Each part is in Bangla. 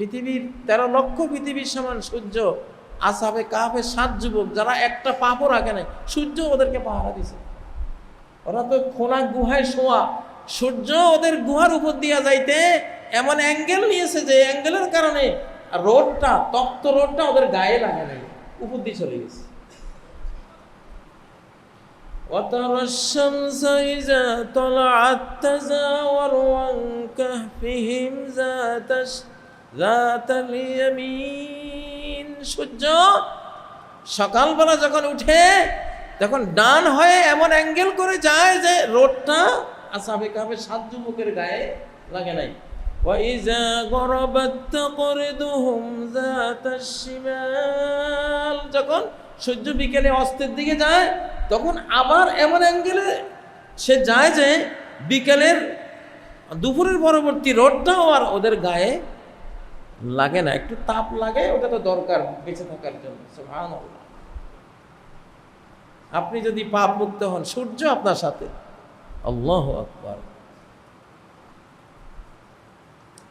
পৃথিবীর তেরো লক্ষ পৃথিবীর সমান সূর্য আসাবে কাহাবে সাত যুবক যারা একটা পাপও রাখে নাই সূর্য ওদেরকে পাহারা দিছে ওরা তো খোলা গুহায় শোয়া সূর্য ওদের গুহার উপর দিয়া যাইতে এমন অ্যাঙ্গেল নিয়েছে যে অ্যাঙ্গেলের কারণে রোডটা তপ্ত রোডটা ওদের গায়ে লাগে নাই উপর দিয়ে চলে গেছে وترى الشمس إذا طلعت تزاور عن كهفهم ذات الش- ذات اليمين সূর্য সকালবেলা যখন উঠে তখন ডান হয়ে এমন অ্যাঙ্গেল করে যায় যে রোডটা আসাবে কাবে সাত যুবকের গায়ে লাগে নাই وإذا غربت تقرضهم ذات الشمال যখন সূর্য বিকেলে অস্তের দিকে যায় তখন আবার এমন অ্যাঙ্গেলে সে যায় যে বিকেলের দুপুরের পরবর্তী রোডটাও আর ওদের গায়ে লাগে না, একটু তাপ লাগে ওটা তো দরকার বেঁচে থাকার জন্য আপনি যদি পাপ মুক্ত হন, সূর্য আপনার সাথে। আল্লাহ আকবার।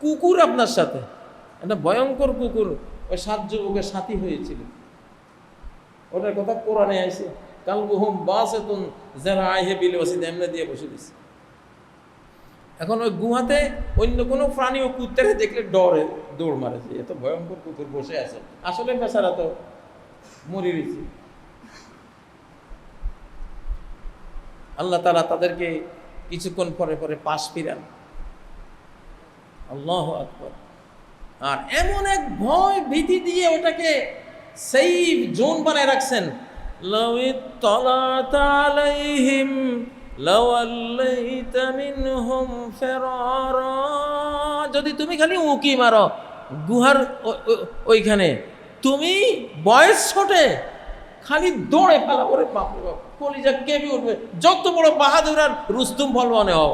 কুকুর আপনার সাথে। একটা ভয়ঙ্কর কুকুর, ওই সাত যুবকের সাথী হয়েছিল। ওটার কথা কোরআনে আইসে কাল বহুম বাসেতুন যারা আইহে বিল ওসিদ এমনি দিয়ে বসে দিছে। এখন ওই গুহাতে অন্য কোনো প্রাণী ও কুত্তারে দেখলে ডরে, দৌড় মারেছে এত ভয়ঙ্কর কুকুর বসে আছে। আসলে বেচারা তো মরে গেছে। আল্লাহ তারা তাদেরকে কিছুক্ষণ পরে পরে পাশ ফিরান। আল্লাহ আকবর। আর এমন এক ভয় ভীতি দিয়ে ওটাকে সেই জোন বানায় রাখছেন। লবিত তলা তালাইহিম যদি তুমি খালি উকি মারো গুহার ওইখানে, তুমি বয়স ছোটে, খালি দৌড়ে ফেলা ওরে কলিজা কেঁপে উঠবে। যত বড় বাহাদুর আর রুস্তুম হও।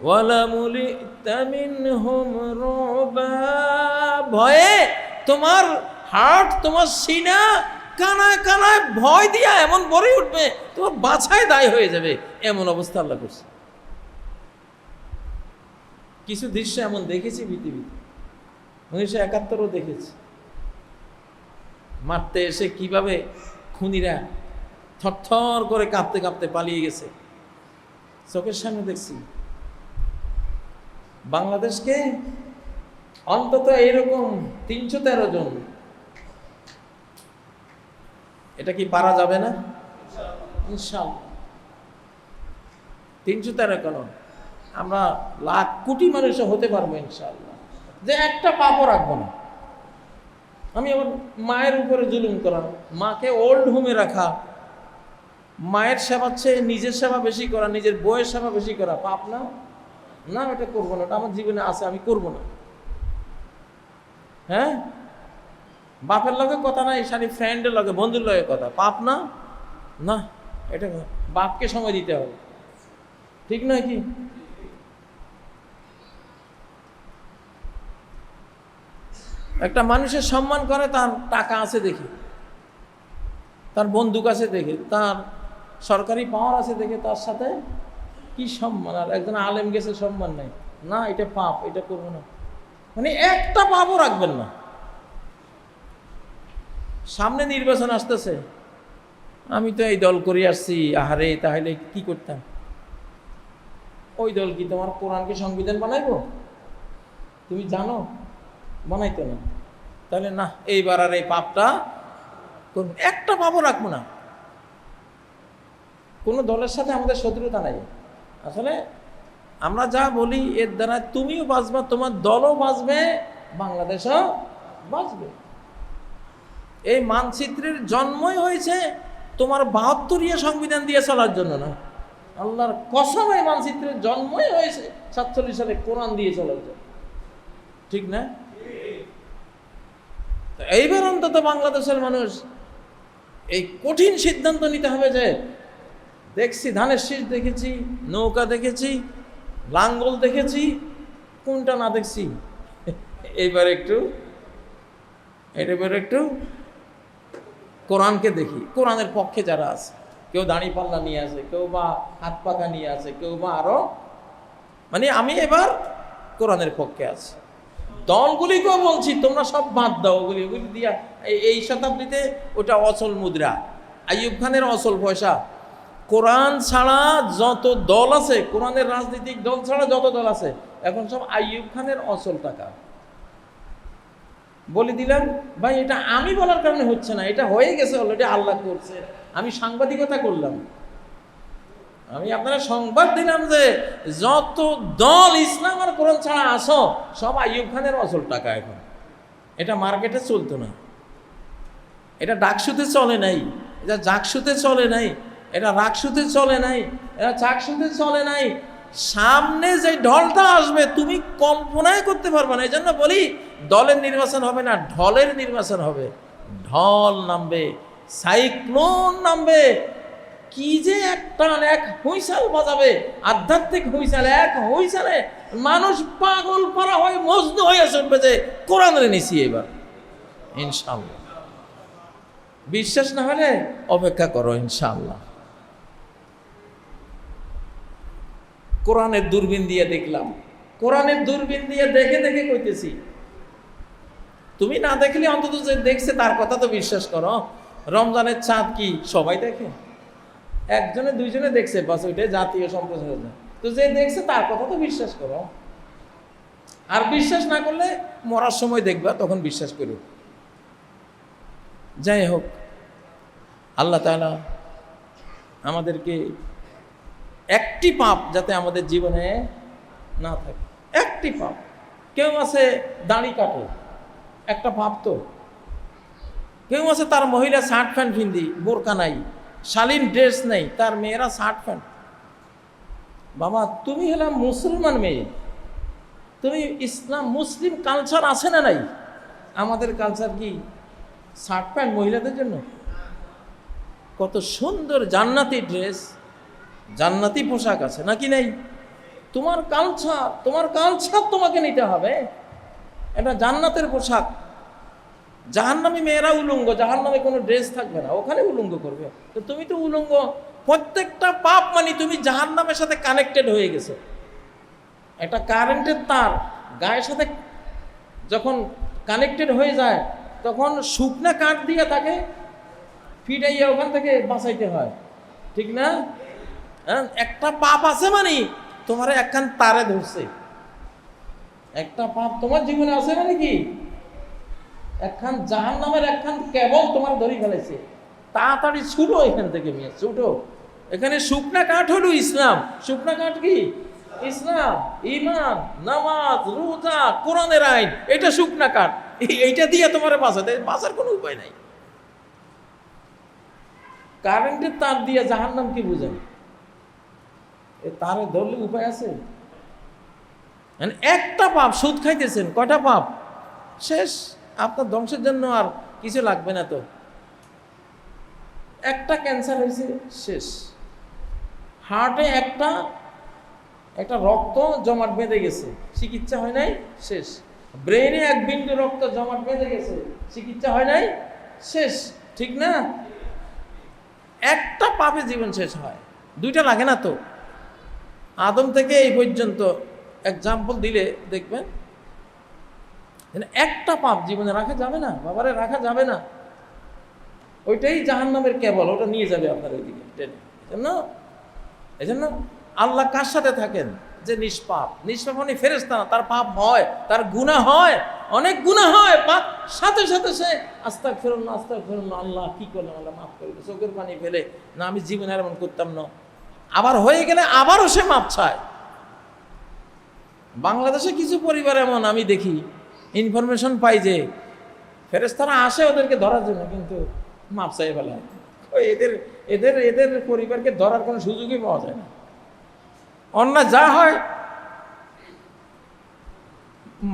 ওয়ালামুলিত মিনহুম রুবা। ভয়ে তোমার হার্ট, তোমার সিনা কানায় কানায় ভয় দিয়া এমন বড়ই উঠবে তোমার বাছায় দায় হয়ে যাবে। এমন অবস্থা আল্লাহ করছে। কিছু দৃশ্য এমন দেখেছি পৃথিবীতে। উনিশশো একাত্তরও দেখেছি। মারতে এসে কীভাবে খুনিরা থরথর করে কাঁপতে কাঁপতে পালিয়ে গেছে, চোখের সামনে দেখছি। বাংলাদেশকে অন্তত এরকম তিনশো তেরো জন এটা কি পারা যাবে না? ইনশাল্লাহ তিনশো তেরো কেন আমরা লাখ কোটি মানুষও হতে পারব ইনশাল্লাহ যে একটা পাপও রাখব না। আমি আবার মায়ের উপরে জুলুম করা। মাকে ওল্ড হোমে রাখা। মায়ের সেবা চেয়ে নিজের সেবা বেশি করা নিজের বইয়ের সেবা বেশি করা পাপ না? না এটা করব না। এটা আমার জীবনে আছে আমি করব না। হ্যাঁ? বাপের লগে কথা নাই সারি ফ্রেন্ডের লগে, বন্ধুর লগে কথা। পাপ না? না, এটা বাপকে সময় দিতে হবে। ঠিক নয় কি? একটা মানুষের সম্মান করে, তার টাকা আছে দেখে। তার বন্দুক আছে দেখে। তার সরকারি পাওয়ার আছে দেখে, তার সাথে কি সম্মান? আর একজন আলেম গেছে, সম্মান নাই। না, এটা পাপ, এটা করব না। মানে একটা পাপও রাখবেন না। সামনে নির্বাচন আসতেছে। আমি তো এই দল করে আসছি, আহারে, তাহলে কি করতাম? ওই দল কি তোমার কোরআনকে সংবিধান বানাইবো? তুমি জানো? বানাইতো না। তাহলে না, এইবার আর এই পাপটা করব একটা পাপও রাখব না। কোনো দলের সাথে আমাদের শত্রুতা নাই। আসলে আমরা যা বলি, এর দ্বারা তুমিও বাঁচবা, তোমার দলও বাঁচবে, বাংলাদেশও বাঁচবে। এই মানচিত্রের জন্মই হয়েছে তোমার বাহাত্তরিয়া সংবিধান দিয়ে চলার জন্য না। আল্লাহর কসম এই মানচিত্রের জন্মই হয়েছে সাতচল্লিশ সালে কোরআন দিয়ে চলার জন্য। ঠিক না? এইবার অন্তত বাংলাদেশের মানুষ এই কঠিন সিদ্ধান্ত নিতে হবে যে, দেখছি ধানের শীষ দেখেছি, নৌকা দেখেছি, লাঙ্গল দেখেছি, কোনটা না দেখছি? এইবার একটু এবার একটু কোরআনকে দেখি। কোরআনের পক্ষে যারা আছে, কেউ দাড়ি পাল্লা নিয়ে আসে কেউ বা হাত পাখা নিয়ে আসে কেউ বা আরও। মানে আমি এবার কোরআনের পক্ষে আছি। দলগুলিকেও বলছি, তোমরা সব বাদ দাও ওগুলি। ওগুলি দিয়া এই- এই শতাব্দীতে ওটা অচল মুদ্রা। আইয়ুব খানের অচল পয়সা। কোরআন ছাড়া যত দল আছে, কোরআনের রাজনৈতিক দল ছাড়া যত দল আছে, এখন সব আইয়ুব খানের অচল টাকা। বলে দিলাম ভাই, এটা আমি বলার কারণে হচ্ছে না, এটা হয়ে গেছে অলরেডি আল্লাহ করছে। আমি সাংবাদিকতা করলাম। আমি আপনারা সংবাদ দিলাম যে, যত দল ইসলাম আর কোরআন ছাড়া আসো সব আইয়ুব খানের অচল টাকা এখন। এটা মার্কেটে চলতো না। এটা ডাকসুতে চলে নাই, এটা জাকসুতে চলে নাই, এটা রাকসুতে চলে নাই, এটা চাকসুতে চলে নাই সামনে যে ঢলটা আসবে, তুমি কল্পনাই করতে পারবে না। এই জন্য বলি, দলের নির্বাচন হবে না, ঢলের নির্বাচন হবে। ঢল নামবে, সাইক্লোন নামবে। কি যে এক টান এক হুইসাল বাজাবে, আধ্যাত্মিক হুইসাল, এক হুইসালে মানুষ পাগল পারা হয়ে, মজনু হয়ে চলবে যে, কোরআনের নিছি এবার। ইনশাল্লাহ বিশ্বাস না হলে অপেক্ষা করো ইনশাল্লাহ কোরআনের দূরবীন দিয়ে দেখলাম। কোরআনের দূরবীন দিয়ে দেখে দেখে কইতেছি। তুমি না দেখলে অন্তত যে দেখছে তার কথা তো বিশ্বাস করো। রমজানের চাঁদ কি সবাই দেখে? একজনে দুইজনে দেখছে, বাস ওইটাই জাতীয় সম্প্রচার তো যে দেখছে তার কথা তো বিশ্বাস করো। আর বিশ্বাস না করলে মরার সময় দেখবা, তখন বিশ্বাস করো। যাই হোক, আল্লাহ তাআলা আমাদেরকে একটি পাপ যাতে আমাদের জীবনে না থাকে। একটি পাপ। কেউ আছে দাড়ি কাটে, একটা পাপ তো। কেউ আছে তার মহিলা শার্ট প্যান্ট পিন্দি বোরকা নাই, শালীন ড্রেস নেই, তার মেয়েরা শার্ট প্যান্ট। বাবা, তুমি হলাম মুসলমান মেয়ে। তুমি ইসলাম মুসলিম কালচার আছে না নাই? আমাদের কালচার কি শার্ট প্যান্ট মহিলাদের জন্য? কত সুন্দর জান্নাতি ড্রেস। জান্নাতি পোশাক আছে নাকি নেই? তোমার কালচার তোমার কালচার তোমাকে নিতে হবে। এটা জান্নাতের পোশাক। জাহান্নামী মেয়েরা উলঙ্গ, জাহান্নামে কোনো ড্রেস থাকবে না, ওখানে উলঙ্গ করবে। তো তুমি তো উলঙ্গ, প্রত্যেকটা পাপ মানে তুমি জাহান্নামের সাথে কানেক্টেড হয়ে গেছো। একটা কারেন্টের তার গায়ের সাথে যখন কানেক্টেড হয়ে যায়, তখন শুকনা কাঠ দিয়ে তাকে ফিটাইয়া ওখান থেকে বাঁচাইতে হয়। ঠিক না? একটা পাপ আছে মানে তোমার একখান তারে ধরছে। একটা পাপ তোমার জীবনে আছে মানে কি? একখান জাহান নামের একখান কেবল তোমার ধরি ফেলেছে। তাড়াতাড়ি ছুটো এখান থেকে মেয়ে, ছুটো। এখানে শুকনা কাঠ হলো ইসলাম। শুকনা কাঠ কি? ইসলাম ইমান নামাজ, রোজা, কোরআনের আইন, এটা শুকনা কাঠ। এইটা দিয়ে তোমার বাঁচাতে বাঁচার কোনো উপায় নাই। কারেন্টের তার দিয়ে জাহান নাম কি বুঝেন এ তারে ধরলে উপায় আছে? মানে একটা পাপ, সুদ খাইতেছেন, কয়টা পাপ? শেষ, আপনার ধ্বংসের জন্য আর কিছু লাগবে না তো। একটা ক্যান্সার হয়েছে, শেষ। হার্টে একটা একটা রক্ত জমাট বেঁধে গেছে, চিকিৎসা হয় নাই, শেষ। ব্রেনে এক বিন্দু রক্ত জমাট বেঁধে গেছে, চিকিৎসা হয় নাই, শেষ। ঠিক না? একটা পাপে জীবন শেষ হয়। দুইটা লাগে না তো? আদম থেকে এই পর্যন্ত এক্সাম্পল দিলে দেখবেন একটা পাপ জীবনে রাখা যাবে না, বাবারে রাখা যাবে না। ওইটাই জাহান নামের কেবল, ওটা নিয়ে যাবে আপনার ওইদিকে, টেনে। এজন্য এজন্য আল্লাহ কার সাথে থাকেন? যে নিষ্পাপ। নিষ্পাপ মানে ফেরেস্তা না, তার পাপ হয়, তার গুণা হয়, অনেক গুণা হয়, পাপ। সাথে সাথে সে আস্তাক ফেরুন না ফেরুন না আল্লাহ কি করলাম আল্লাহ মাফ করে চোখের পানি ফেলে, না, আমি জীবনে এমন করতাম না। আবার হয়ে গেলে আবারও সে মাপ চায়। বাংলাদেশে কিছু পরিবার এমন, আমি দেখি ইনফরমেশন পাই যে ফেরেস্তারা আসে ওদেরকে ধরার জন্য, কিন্তু মাপ চাই ফেলা ওই এদের এদের এদের পরিবারকে ধরার কোনো সুযোগই পাওয়া যায় না। অন্যায় যা হয়,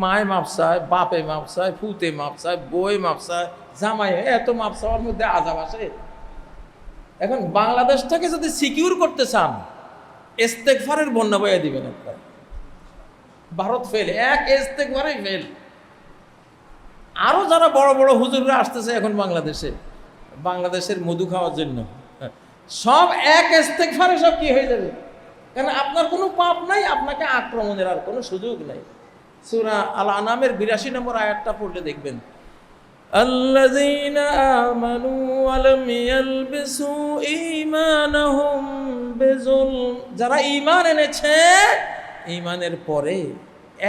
মায় মাপ চায়, বাপে মাপ চায় ফুতে মাপ চায় বই মাপ চায় জামাই এত মাপ চাওয়ার মধ্যে আজাব আসে। এখন বাংলাদেশটাকে যদি সিকিউর করতে চান ইস্তেকফারের বন্যা বয়ে দিবেন আপনার। ভারত ফেল এক ইস্তেকফারেই ফেল আরও যারা বড় বড় হুজুররা আসতেছে এখন বাংলাদেশে, বাংলাদেশের মধু খাওয়ার জন্য। সব এক ইস্তেকফারে সব কি হয়ে যাবে? কারণ আপনার কোনো পাপ নাই, আপনাকে আক্রমণের আর কোনো সুযোগ নাই। সুরা আল আনামের বিরাশি নম্বর আয়াতটা পড়লে দেখবেন الذين آمنوا ولم يلبسوا إيمانهم بظلم যারা ঈমান এনেছে ঈমানের পরে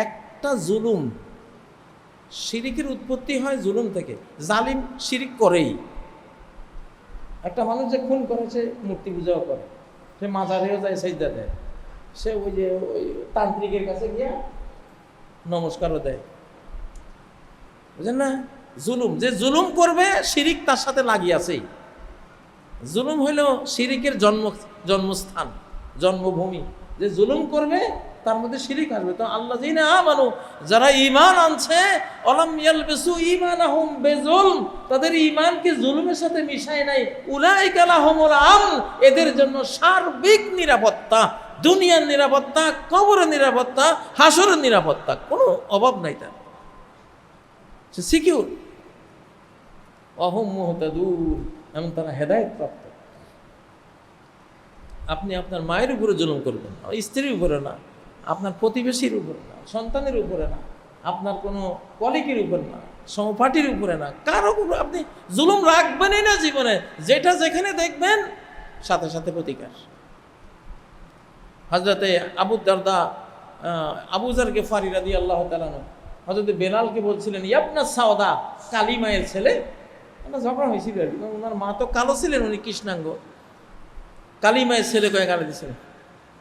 একটা জুলুম শিরিকের উৎপত্তি হয় জুলুম থেকে জালিম শিরিক করেই একটা মানুষ যে খুন করেছে মূর্তি পূজাও করে সে মাজারেও যায় সেজদা দেয় সে ওই যে ওই তান্ত্রিকের কাছে গিয়া নমস্কারও দেয় বুঝলেন না জুলুম। যে জুলুম করবে, শিরিক তার সাথে লাগিয়াছেই। জুলুম হইল শিরিকের জন্ম, জন্মস্থান, জন্মভূমি। যে জুলুম করবে, তার মধ্যে শিরিক আসবে। তো আল্লাহ জিনে আমানু, যারা ইমান আনছে, অলাম ইয়ালবিসু ঈমানাহুম বেজুলম, তাদের ইমানকে জুলুমের সাথে মিশায় নাই। উলাইকা লাহুমুল আম এদের জন্য সার্বিক নিরাপত্তা, দুনিয়ার নিরাপত্তা, কবরের নিরাপত্তা, হাসরের নিরাপত্তা, কোনো অভাব নাই তার। সিকিউর। অহম মুহতাদুর এমন তারা হেদায়ত প্রাপ্ত। আপনি আপনার মায়ের উপরে জুলুম করবেন স্ত্রীর উপরে না, আপনার প্রতিবেশীর উপরে না, সন্তানের উপরে না, আপনার কোনো কলিকের উপরে না সহপাঠীর উপরে না, কারও উপরে আপনি জুলুম রাখবেনই না জীবনে, যেটা যেখানে দেখবেন, সাথে সাথে প্রতিকার। হজরতে আবু দারদা আবুজার গেফারি রাদি আল্লাহ তালানো হজরত বেলালকে বলছিলেন, ইয়াবনা সাওদা, কালী মায়ের ছেলে একটা ঝগড়া হয়েছিল আর কি। ওনার মা তো কালো ছিলেন, উনি কৃষ্ণাঙ্গ। কালী মায়ের ছেলে কয়ে গালি দিয়েছিলেন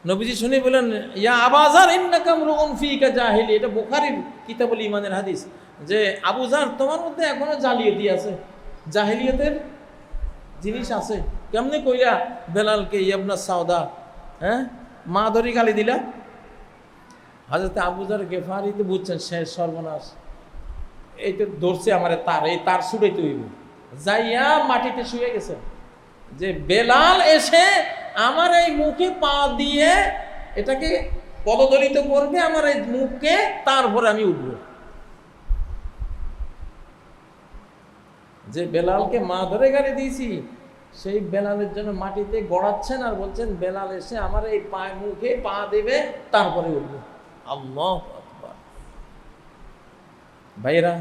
নবীজি শুনে বলেন ইয়া আবাজার ইন্নাকাম রুন ফিকা জাহিলি। এটা বুখারীর কিতাবুল ইমানের হাদিস যে আবুজার তোমার মধ্যে এখনও জালিয়াতি আছে, জাহিলিয়তের জিনিস আছে। কেমনে কইরা বেলালকে ইয়াবনা সাওদা হ্যাঁ মা ধরি গালি দিলা? হাজরতে আবুজার গেফারি তো বুঝছেন শেষ সর্বনাশ। এই তো ধরছে আমার তার, এই তার ছুটাইতে হইব। যাইয়া মাটিতে শুয়ে গেছে। যে বেলাল এসে আমার এই মুখে পা দিয়ে এটাকে পদদলিত করবে, আমার এই মুখকে তারপরে আমি উঠব। যে বেলালকে মা ধরে গাড়ি দিয়েছি, সেই বেলালের জন্য মাটিতে গড়াচ্ছেন আর বলছেন, বেলাল এসে আমার এই পা মুখে পা দেবে তারপরে উঠবো। আল্লাহ ভাইরা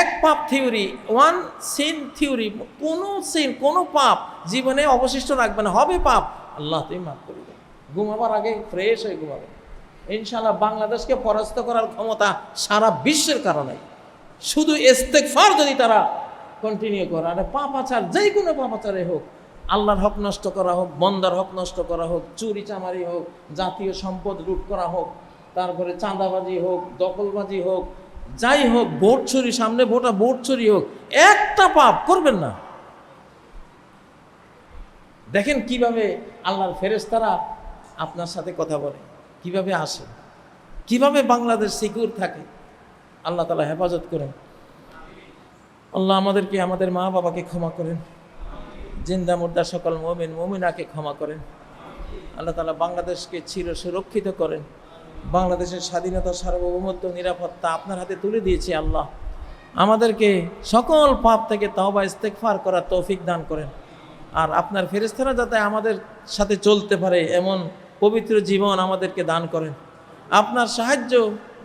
এক পাপ থিওরি, ওয়ান সিন থিওরি, কোনো সিন, কোনো পাপ জীবনে অবশিষ্ট রাখবে না। হবে পাপ, আল্লাহ তুমি মাফ করে দেবে ঘুমাবার আগে ফ্রেশ হয়ে ঘুমাবে। ইনশাল্লাহ বাংলাদেশকে পরাস্ত করার ক্ষমতা সারা বিশ্বের কারণে। শুধু ইস্তেকফার যদি তারা কন্টিনিউ করে, আর পাপাচার যেই কোনো পাপাচারে হোক, আল্লাহর হক নষ্ট করা হোক, বন্দার হক নষ্ট করা হোক, চুরি চামারি হোক, জাতীয় সম্পদ লুট করা হোক, তারপরে চাঁদাবাজি হোক, দখলবাজি হোক যাই হোক, ভোট চুরি সামনে ভোটা, ভোট চুরি হোক, একটা পাপ করবেন না। দেখেন কীভাবে আল্লাহর ফেরেশতারা আপনার সাথে কথা বলে, কীভাবে আসে, কীভাবে বাংলাদেশ সিকিউর থাকে। আল্লাহ তালা হেফাজত করেন। আল্লাহ আমাদেরকে, আমাদের মা বাবাকে ক্ষমা করেন। জিন্দা, মুর্দা, সকল মমিন, মমিনাকে ক্ষমা করেন। আল্লাহ তালা বাংলাদেশকে চির সুরক্ষিত করেন। বাংলাদেশের স্বাধীনতা, সার্বভৌমত্ব, নিরাপত্তা আপনার হাতে তুলে দিয়েছি আল্লাহ। আমাদেরকে সকল পাপ থেকে তওবা ইস্তেকফার করার তৌফিক দান করেন। আর আপনার ফেরেস্তারা যাতে আমাদের সাথে চলতে পারে, এমন পবিত্র জীবন আমাদেরকে দান করেন। আপনার সাহায্য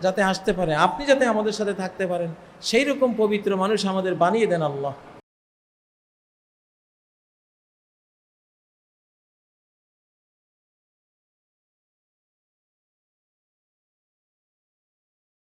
যাতে আসতে পারে, আপনি যাতে আমাদের সাথে থাকতে পারেন সেই রকম পবিত্র মানুষ আমাদের বানিয়ে দেন আল্লাহ।